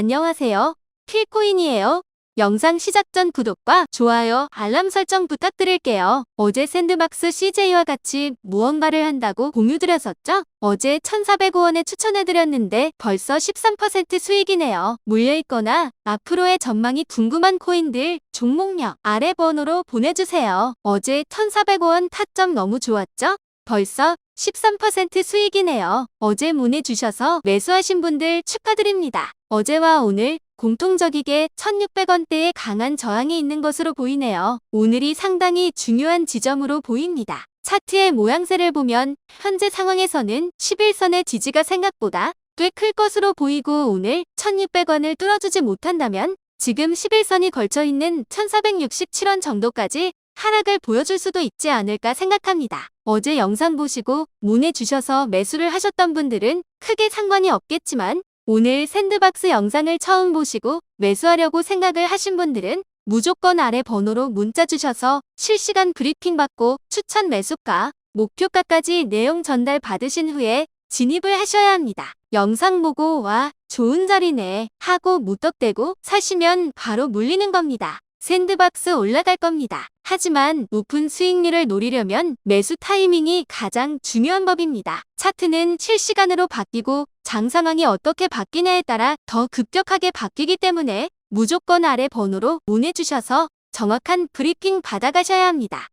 안녕하세요. 필코인이에요. 영상 시작 전 구독과 좋아요, 알람 설정 부탁드릴게요. 어제 샌드박스 CJ와 같이 무언가를 한다고 공유드렸었죠? 어제 1,400원에 추천해드렸는데 벌써 13% 수익이네요. 물려있거나 앞으로의 전망이 궁금한 코인들 종목명 아래 번호로 보내주세요. 어제 1,400원 타점 너무 좋았죠? 벌써 13% 수익이네요. 어제 문의 주셔서 매수하신 분들 축하드립니다. 어제와 오늘 공통적이게 1600원대에 강한 저항이 있는 것으로 보이네요. 오늘이 상당히 중요한 지점으로 보입니다. 차트의 모양새를 보면 현재 상황에서는 11선의 지지가 생각보다 꽤 클 것으로 보이고 오늘 1600원을 뚫어주지 못한다면 지금 11선이 걸쳐 있는 1467원 정도까지 하락을 보여줄 수도 있지 않을까 생각합니다. 어제 영상 보시고 문의 주셔서 매수를 하셨던 분들은 크게 상관이 없겠지만 오늘 샌드박스 영상을 처음 보시고 매수하려고 생각을 하신 분들은 무조건 아래 번호로 문자 주셔서 실시간 브리핑 받고 추천 매수가, 목표가까지 내용 전달 받으신 후에 진입을 하셔야 합니다. 영상 보고 와 좋은 자리네 하고 무턱대고 사시면 바로 물리는 겁니다. 샌드박스 올라갈 겁니다. 하지만 높은 수익률을 노리려면 매수 타이밍이 가장 중요한 법입니다. 차트는 실시간으로 바뀌고 장 상황이 어떻게 바뀌냐에 따라 더 급격하게 바뀌기 때문에 무조건 아래 번호로 문의 주셔서 정확한 브리핑 받아가셔야 합니다.